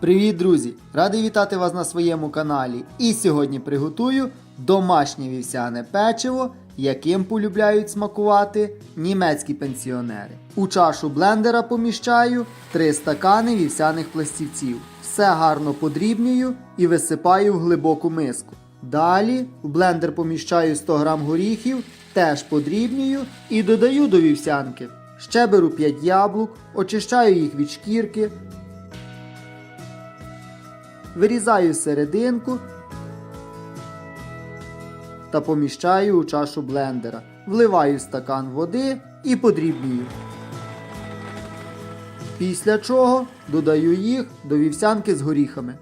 Привіт, друзі! Радий вітати вас на своєму каналі. І сьогодні приготую домашнє вівсяне печиво, яким полюбляють смакувати німецькі пенсіонери. У чашу блендера поміщаю 3 стакани вівсяних пластівців. Все гарно подрібнюю і висипаю в глибоку миску. Далі в блендер поміщаю 100 г горіхів, теж подрібнюю і додаю до вівсянки. Ще беру 5 яблук, очищаю їх від шкірки, вирізаю серединку та поміщаю у чашу блендера. Вливаю стакан води і подрібнюю. Після чого додаю їх до вівсянки з горіхами.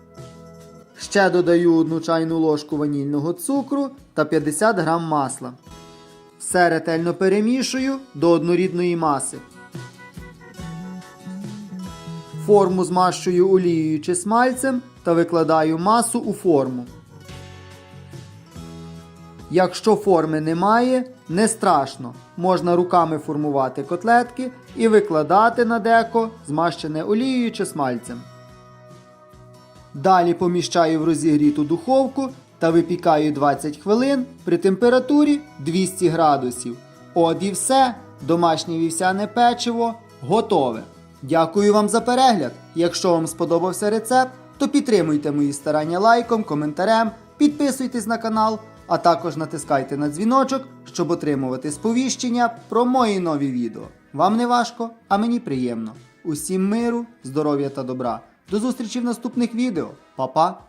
Ще додаю одну чайну ложку ванільного цукру та 50 грам масла. Все ретельно перемішую до однорідної маси. Форму змащую олією чи смальцем та викладаю масу у форму. Якщо форми немає, не страшно. Можна руками формувати котлетки і викладати на деко, змащене олією чи смальцем. Далі поміщаю в розігріту духовку та випікаю 20 хвилин при температурі 200 градусів. От і все, домашнє вівсяне печиво готове. Дякую вам за перегляд. Якщо вам сподобався рецепт, то підтримуйте мої старання лайком, коментарем, підписуйтесь на канал, а також натискайте на дзвіночок, щоб отримувати сповіщення про мої нові відео. Вам не важко, а мені приємно. Усім миру, здоров'я та добра. До зустрічі в наступних відео. Па-па!